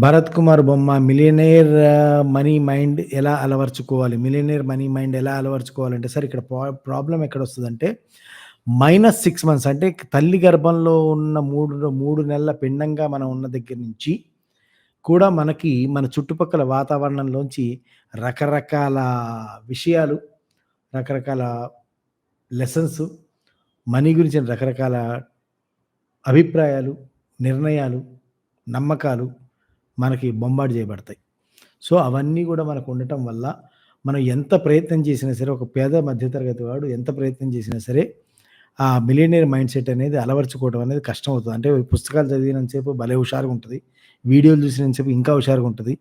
భరత్ కుమార్ బొమ్మ millionaire money mind ఎలా అలవర్చుకోవాలి? Millionaire money mind ఎలా అలవర్చుకోవాలంటే సార్ ఇక్కడ ప్రాబ్లం ఎక్కడ వస్తుందంటే మైనస్ సిక్స్ మంత్స్ అంటే తల్లి గర్భంలో ఉన్న మూడు మూడు నెలల పిండంగా మనం ఉన్న దగ్గర నుంచి కూడా మనకి మన చుట్టుపక్కల వాతావరణంలోంచి రకరకాల విషయాలు రకరకాల లెసన్స్ మనీ గురించిన రకరకాల అభిప్రాయాలు నిర్ణయాలు నమ్మకాలు మనకి బొంబాటు చేయబడతాయి. సో అవన్నీ కూడా మనకు ఉండటం వల్ల మనం ఎంత ప్రయత్నం చేసినా సరే ఒక పేద మధ్యతరగతి వాడు ఎంత ప్రయత్నం చేసినా సరే ఆ మిలియనీర్ మైండ్ సెట్ అనేది అలవర్చుకోవడం అనేది కష్టం అవుతుంది అంటే పుస్తకాలు చదివినంతసేపు భలే హుషారుగా ఉంటుంది. వీడియోలు చూసినంతసేపు ఇంకా హుషారుగా ఉంటుంది.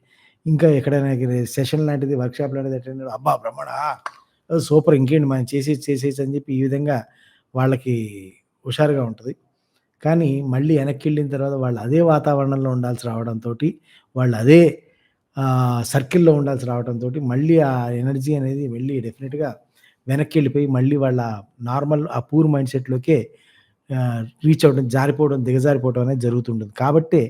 ఇంకా ఎక్కడైనా సెషన్ లాంటిది వర్క్షాప్ లాంటిది అటెండ్ అబ్బా బ్రహ్మణ సూపర్ ఇంకేంటి మనం చేసేసి చేసేసి అని చెప్పి ఈ విధంగా వాళ్ళకి హుషారుగా ఉంటుంది. కానీ మళ్ళీ వెనక్కి వెళ్ళిన తర్వాత వాళ్ళు అదే వాతావరణంలో ఉండాల్సి రావడంతో వాళ్ళు అదే సర్కిల్లో ఉండాల్సి రావడంతో మళ్ళీ ఆ ఎనర్జీ అనేది వెళ్ళి డెఫినెట్గా వెనక్కి వెళ్ళిపోయి మళ్ళీ వాళ్ళ నార్మల్ ఆ పూర్ మైండ్ సెట్లోకే రీచ్ అవ్వడం జారిపోవడం దిగజారిపోవడం అనేది జరుగుతుంటుంది. కాబట్టి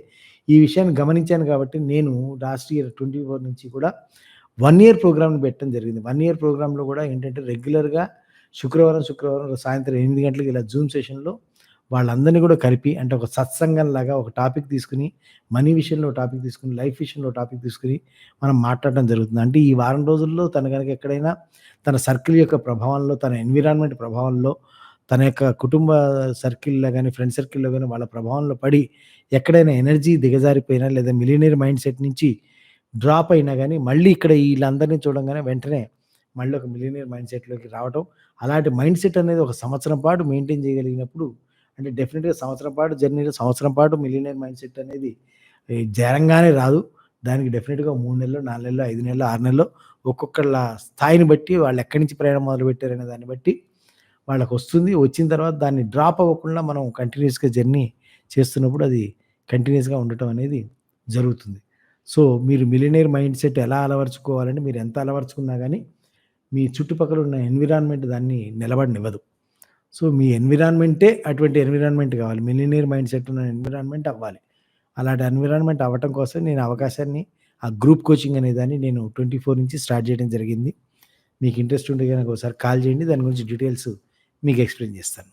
ఈ విషయాన్ని గమనించాను కాబట్టి నేను లాస్ట్ ఇయర్ ట్వంటీ ఫోర్ నుంచి కూడా వన్ ఇయర్ ప్రోగ్రామ్ని పెట్టడం జరిగింది. వన్ ఇయర్ ప్రోగ్రాంలో కూడా ఏంటంటే రెగ్యులర్గా శుక్రవారం శుక్రవారం సాయంత్రం ఎనిమిది గంటలకు ఇలా జూమ్ సెషన్లో వాళ్ళందరినీ కూడా కలిపి అంటే ఒక సత్సంగం లాగా ఒక టాపిక్ తీసుకుని మనీ విషయంలో టాపిక్ తీసుకుని లైఫ్ విషయంలో టాపిక్ తీసుకుని మనం మాట్లాడడం జరుగుతుంది. అంటే ఈ వారం రోజుల్లో తన కనుక ఎక్కడైనా తన సర్కిల్ యొక్క ప్రభావంలో తన ఎన్విరాన్మెంట్ ప్రభావంలో తన యొక్క కుటుంబ సర్కిల్లో కానీ ఫ్రెండ్ సర్కిల్లో కానీ వాళ్ళ ప్రభావంలో పడి ఎక్కడైనా ఎనర్జీ దిగజారిపోయినా లేదా మిలియనీర్ మైండ్ సెట్ నుంచి డ్రాప్ అయినా కానీ మళ్ళీ ఇక్కడ వీళ్ళందరినీ చూడంగానే వెంటనే మళ్ళీ ఒక మిలియనీర్ మైండ్ సెట్లోకి రావటం అలాంటి మైండ్ సెట్ అనేది ఒక సంవత్సరం పాటు మెయింటైన్ చేయగలిగినప్పుడు అంటే డెఫినెట్గా సంవత్సరం పాటు జర్నీలో సంవత్సరం పాటు మిలియనర్ మైండ్ సెట్ అనేది జరంగానే రాదు. దానికి డెఫినెట్గా మూడు నెలలు నాలుగు నెలలు ఐదు నెలలు ఆరు నెలలు ఒక్కొక్కళ్ళ స్థాయిని బట్టి వాళ్ళు ఎక్కడి నుంచి ప్రయాణం మొదలు పెట్టారనే దాన్ని బట్టి వాళ్ళకి వస్తుంది. వచ్చిన తర్వాత దాన్ని డ్రాప్ అవ్వకుండా మనం కంటిన్యూస్గా జర్నీ చేస్తున్నప్పుడు అది కంటిన్యూస్గా ఉండటం అనేది జరుగుతుంది. సో మీరు మిలినేర్ మైండ్ సెట్ ఎలా అలవర్చుకోవాలంటే మీరు ఎంత అలవర్చుకున్నా కానీ మీ చుట్టుపక్కల ఉన్న ఎన్విరాన్మెంట్ దాన్ని నిలబడినివ్వదు. సో మీ ఎన్విరాన్మెంటే అటువంటి ఎన్విరాన్మెంట్ కావాలి. మిలినీర్ మైండ్ సెట్ ఉన్న ఎన్విరాన్మెంట్ అవ్వాలి. అలాంటి ఎన్విరాన్మెంట్ అవ్వటం కోసం నేను అవకాశాన్ని ఆ గ్రూప్ కోచింగ్ అనే దాన్ని నేను ట్వంటీ ఫోర్ నుంచి స్టార్ట్ చేయడం జరిగింది. మీకు ఇంట్రెస్ట్ ఉంటే కనుక ఒకసారి కాల్ చేయండి. దాని గురించి డీటెయిల్స్ మీకు ఎక్స్ప్లెయిన్ చేస్తాను.